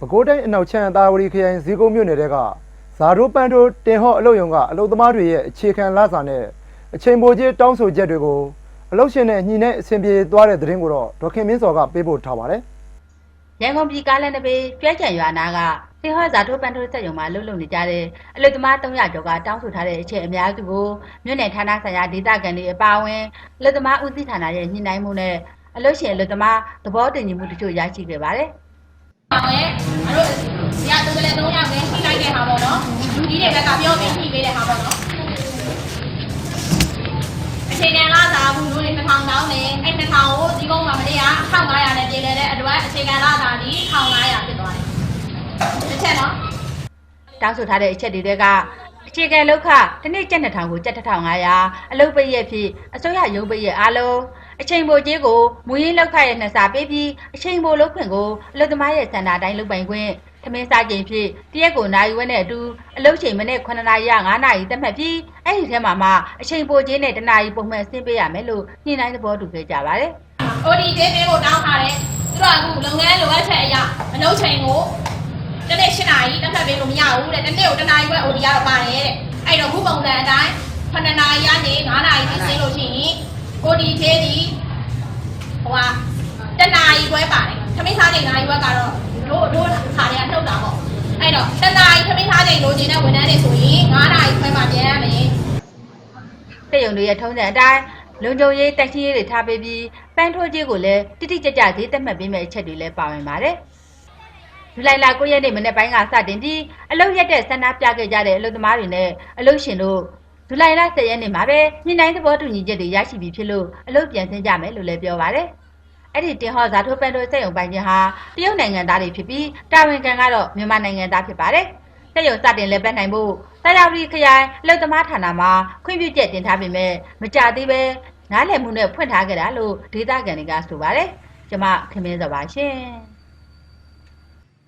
ပဲခူးတိုင်းအနောက်ချမ်းသာဝတီခရိုင်ဇီကုန်းမြို့နယ်တဲကဇာတိုပန်တိုတင်ဟော့အလုပ်ရုံကအလုပ်သမားတွေရဲ့အခြေခံလစာနဲ့အချိန်ပိုကြီးတောင်းဆိုချက်တွေကိုအလုပ်ရှင်နဲ့ညှိနှိုင်းအဆင်ပြေသွားတဲ့သတင်းကိုတော့ဒေါက်ခင်မင်းစောကပေးပို့ထားပါတယ်ရန်ကုန်ပြည်ကားလမ်းတစ်ပေကျွဲကြံရွာနာကသင်္ဟောဇာထိုးပန်ထိုးစက်ရုံမှာလှုပ်လှုပ်နေကြတဲ့အလုသမား300ကျော်ကတောင်းဆိုထားတဲ့အချက်အများစုကိုမြို့နယ်ဌာနဆိုင်ရာဒေသခံတွေအပါအဝင်အလုသမားဦးစီးဌာနရဲ့ညှိနှိုင်းမှုနဲ့အလုရှင်အလုသမားသဘောတူညီမှုတချို့ရရှိခဲ့ပါတယ်။ အောင်ရဲ့အတို့ဒီကတူကလေး3ယောက်ပဲဖိလိုက်တဲ့ဟာပေါ့နော်လူကြီးတွေကပြောပြီးဖိပေးတဲ့ဟာပေါ့နော်အချိန်တန်လာတာဘူးတို့တွေ2000တောင်းနေအဲ့2000ကိုဒီကုန်းမှာမနေ့က1500နဲ့ပြည်လဲတဲ့အတွက်အချိန်တန်လာတာဒီ1500ဖြစ်သွားတယ်တစ်ချက်နော်တောင်းဆိုထားတဲ့အချက်တွေတွေကအ ခြေခံလောက်ခတစ်နေ့ကျပ်2000ကိုကျပ်1500အလုပ်ပိတ်ရက်ဖြစ်အစိုးရရုံးပိတ်ရက်အားလုံးအချိန်ပိုကြေးကိုမူရင်းလောက်ခရဲ့နှစ်စာပေးပြီးအချိန်ပိုလောက်ခွင့်ကိုအလုပ်သမားရဲ့စံနာတိုင်းလုပ်ပိုင်ခွင့်သမင်းစားချိန်ဖြစ်တရက်ကိုနိုင်ဝက်နဲ့အတူအလုပ်ချိန်မနေ့9နာရီရ9နာရီသတ်မှတ်ပြီးအဲ့ဒီထဲမှာမှအချိန်ပိုကြေးနဲ့တနာရီပုံမှန်ဆင်းပေးရမယ်လို့ညှိနှိုင်းသဘောတူခဲ့ကြပါတယ် OD ဒေးပေးကိုတောင်းထားတယ်သူတို့ကအခုလုပ်ငန်းလိုအပ်ချက်အရာအလုပ်ချိန်ကိုတစ်နေ့8နာရီတစ်ဖက်ပေး လို့မရဘူးတဲ့တစ်နေ့ကိုတစ်နာရီပဲ OD ရတော့ပါတယ်တဲ့အဲ့တော့ခုပုံစံအတိုင်း9နာရီကနေ9နာရီပြီးဆင်းလို့ရှိရင် OD ဒေးဒီဟိုဟာတစ်နာရီခွဲပါတယ်ခမင်းစားချိန်နာရီခွဲကတော့တို့တို့ခါတွေကနှုတ်တာပေါ့အဲ့တော့တစ်နာရီခမင်းစားချိန်လိုချင်တဲ့ဝန်ထမ်းတွေဆိုရင်9နာရီခွဲမှပြန်ရမယ်တဲ့ရုံတွေရဲ့ထုံးစံအတိုင်းလုံခြုံရေးတက်ရှိရေးတွေထားပေးပြီးပန်းထိုးကြီးကိုလည်းတိတိကျကျဈေးသက်မှတ်ပေးမယ့်အချက်တွေလည်းပါဝင်ပါတယ်။ ဇူလိုင်လ9ရက်နေ့မနေ့ပိုင်းကစတင်ပြီးအလုတ်ရက်တဲ့ဆန္ဒပြခဲ့ကြတဲ့အလုပ်သမားတွေနဲ့အလုပ်ရှင်တို့ဇူလိုင်လ10ရက်နေ့မှာပဲညှိနှိုင်းသဘောတူညီချက်တွေရရှိပြီဖြစ်လို့အလုပ်ပြန်ဆင်းကြမယ်လို့လည်းပြောပါတယ်။အဲ့ဒီတင်ဟောဇာထိုးပန်တိုစက်ရုံပိုင်ခြင်းဟာတရုတ်နိုင်ငံသားတွေဖြစ်ပြီးတာဝန်ခံကတော့မြန်မာနိုင်ငံသားဖြစ်ပါတယ်။စက်ရုံစတင်လည်းပတ်နိုင်ဖို့တာယာဝတီခရိုင်အလုပ်သမားဌာနမှာခွင့်ပြုချက်တင်ထားပေမဲ့မကြသေးပဲနားလည်မှုနဲ့ဖွင့်ထားခဲ့တာလို့ဒေသခံတွေကဆိုပါတယ်။ကျွန်မခင်မင်းစောပါရှင်။